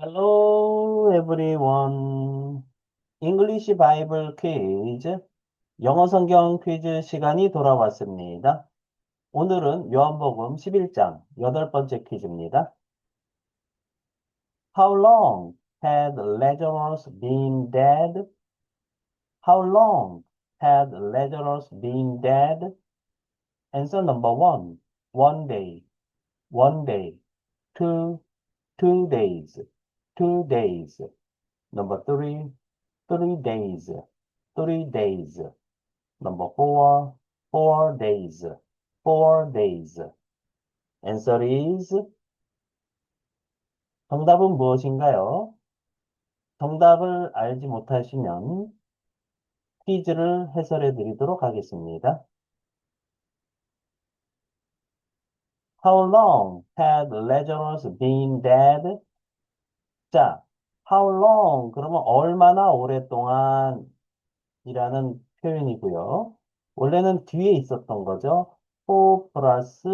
Hello everyone. English Bible quiz. 영어 성경 퀴즈 시간이 돌아왔습니다. 오늘은 요한복음 11장 여덟 번째 퀴즈입니다. How long had Lazarus been dead? How long had Lazarus been dead? Answer number one. One day. One day. Two. Two days. Two days. Number three. Three days. Three days. Number four. Four days. Four days. Answer is 정답은 무엇인가요? 정답을 알지 못하시면 퀴즈를 해설해 드리도록 하겠습니다. How long had Lazarus been dead? 자, how long 그러면 얼마나 오랫동안 이라는 표현이고요. 원래는 뒤에 있었던 거죠. for 플러스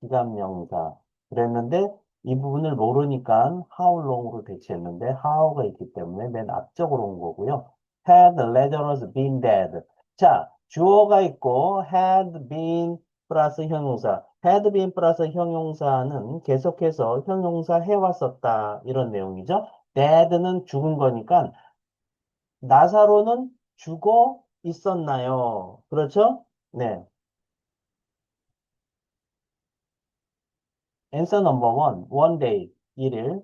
기관명사 그랬는데 이 부분을 모르니까 how long으로 대체했는데 how가 있기 때문에 맨 앞쪽으로 온 거고요. had Lazarus been dead. 자, 주어가 있고 had been 플러스 형용사. had been 플러스 형용사는 계속해서 형용사 해왔었다. 이런 내용이죠. dead는 죽은 거니까 나사로는 죽어 있었나요? 그렇죠? 네. Answer number one, one day, 일일.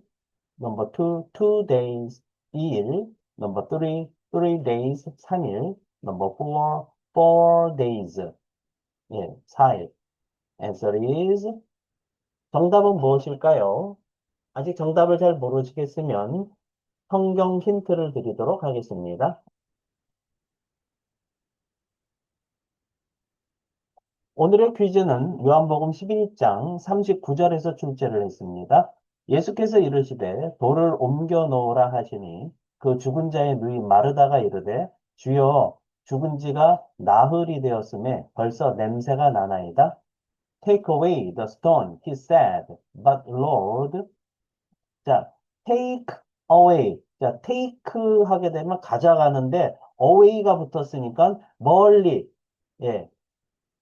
Number two, two days, 이일. Number three, three days, 삼일. Number four, four days, 예, 사일. Answer is, 정답은 무엇일까요? 아직 정답을 잘 모르시겠으면 성경 힌트를 드리도록 하겠습니다. 오늘의 퀴즈는 요한복음 11장 39절에서 출제를 했습니다. 예수께서 이르시되 돌을 옮겨 놓으라 하시니 그 죽은 자의 누이 마르다가 이르되 주여 죽은 지가 나흘이 되었음에 벌써 냄새가 나나이다. Take away the stone, he said. But Lord, 자, take away. 자, take 하게 되면 가져가는데 away가 붙었으니까 멀리. 예.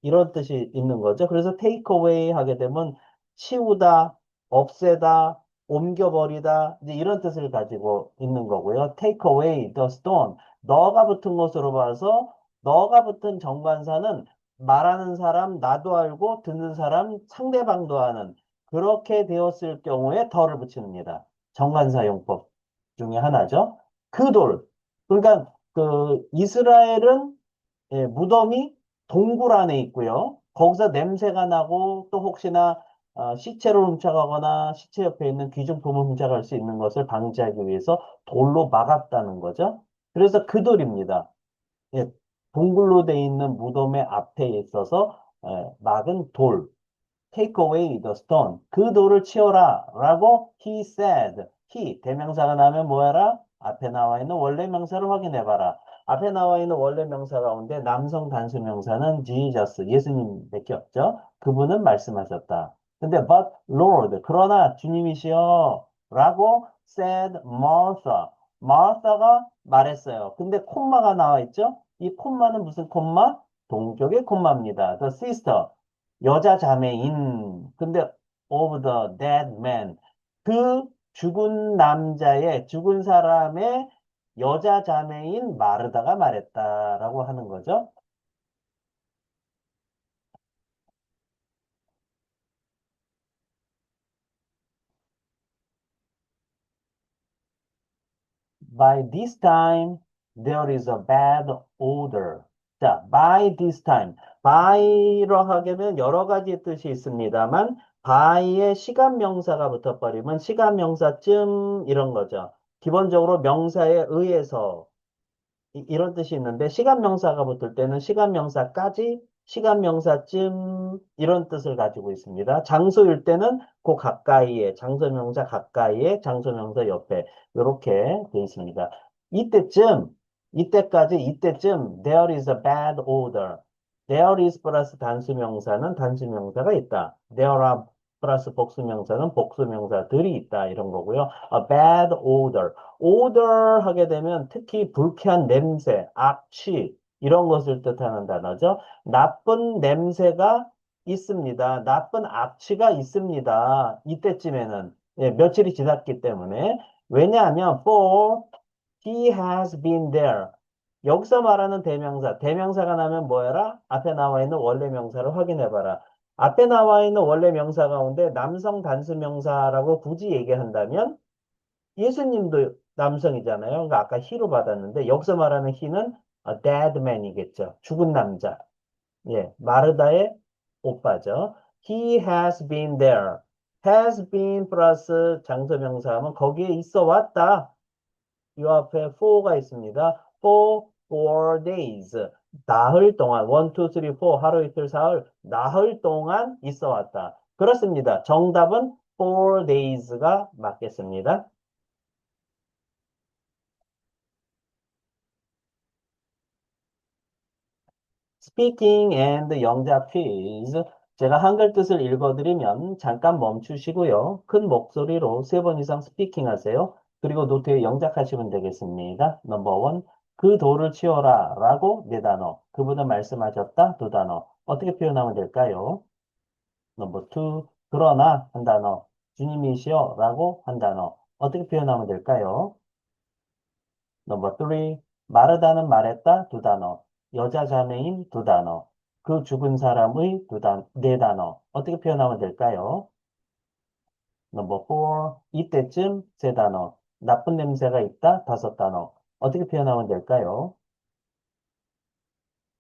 이런 뜻이 있는 거죠. 그래서 take away 하게 되면 치우다, 없애다, 옮겨버리다 이런 뜻을 가지고 있는 거고요. take away the stone. 너가 붙은 것으로 봐서 너가 붙은 정관사는 말하는 사람 나도 알고 듣는 사람 상대방도 아는 그렇게 되었을 경우에 더를 붙입니다. 정관사 용법 중에 하나죠. 그 돌. 그러니까 그 이스라엘은 예, 무덤이 동굴 안에 있고요. 거기서 냄새가 나고 또 혹시나 어, 시체를 훔쳐가거나 시체 옆에 있는 귀중품을 훔쳐갈 수 있는 것을 방지하기 위해서 돌로 막았다는 거죠. 그래서 그 돌입니다. 예, 동굴로 돼 있는 무덤의 앞에 있어서 예, 막은 돌. Take away the stone. 그 돌을 치워라. 라고 he said. he 대명사가 나면 뭐해라? 앞에 나와 있는 원래 명사를 확인해 봐라. 앞에 나와 있는 원래 명사 가운데 남성 단수 명사는 Jesus, 예수님밖에 없죠. 그분은 말씀하셨다. 근데 but Lord, 그러나 주님이시여 라고 said Martha. Martha가 말했어요. 근데 콤마가 나와 있죠. 이 콤마는 무슨 콤마? 동격의 콤마입니다. The sister, 여자 자매인. 근데 of the dead man, 그 죽은 남자의 죽은 사람의 여자 자매인 마르다가 말했다라고 하는 거죠. By this time, there is a bad odor. 자, by this time. by로 하면 여러 가지 뜻이 있습니다만, by에 시간 명사가 붙어버리면 시간 명사쯤 이런 거죠. 기본적으로 명사에 의해서 이, 런 뜻이 있는데 시간 명사가 붙을 때는 시간 명사까지 시간 명사쯤 이런 뜻을 가지고 있습니다. 장소일 때는 그 가까이에 장소 명사 가까이에 장소 명사 옆에 이렇게 돼 있습니다. 이때쯤 이때까지 이때쯤 there is a bad odor. there is 플러스 단수 명사는 단수 명사가 있다. there are 플러스 복수 명사는 복수 명사들이 있다 이런 거고요. A bad odor. odor 하게 되면 특히 불쾌한 냄새, 악취 이런 것을 뜻하는 단어죠. 나쁜 냄새가 있습니다. 나쁜 악취가 있습니다. 이때쯤에는 예, 며칠이 지났기 때문에 왜냐하면 for he has been there 여기서 말하는 대명사, 대명사가 나면 뭐해라? 앞에 나와 있는 원래 명사를 확인해 봐라. 앞에 나와 있는 원래 명사 가운데 남성 단수 명사라고 굳이 얘기한다면 예수님도 남성이잖아요. 그러니까 아까 he로 받았는데 여기서 말하는 he는 a dead man이겠죠. 죽은 남자. 예, 마르다의 오빠죠. He has been there. has been 플러스 장소 명사하면 거기에 있어 왔다. 이 앞에 for가 있습니다. for four days. 나흘 동안, 1, 2, 3, 4, 하루 이틀 사흘, 나흘 동안 있어 왔다. 그렇습니다. 정답은 four days가 맞겠습니다. Speaking and 영작 퀴즈. 제가 한글 뜻을 읽어드리면 잠깐 멈추시고요. 큰 목소리로 세 번 이상 스피킹 하세요. 그리고 노트에 영작하시면 되겠습니다. 넘버 원, 그 돌을 치워라 라고 네 단어. 그분은 말씀하셨다 두 단어. 어떻게 표현하면 될까요? 넘버 투, 그러나 한 단어. 주님이시여 라고 한 단어. 어떻게 표현하면 될까요? 넘버 3. 마르다는 말했다 두 단어. 여자 자매인 두 단어. 그 죽은 사람의 두 단, 네 단어. 어떻게 표현하면 될까요? 넘버 4. 이때쯤 세 단어. 나쁜 냄새가 있다 다섯 단어. 어떻게 표현하면 될까요?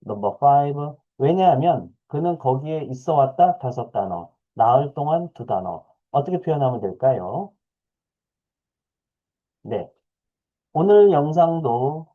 넘버 5. 왜냐하면 그는 거기에 있어 왔다 다섯 단어. 나흘 동안 두 단어. 어떻게 표현하면 될까요? 네. 오늘 영상도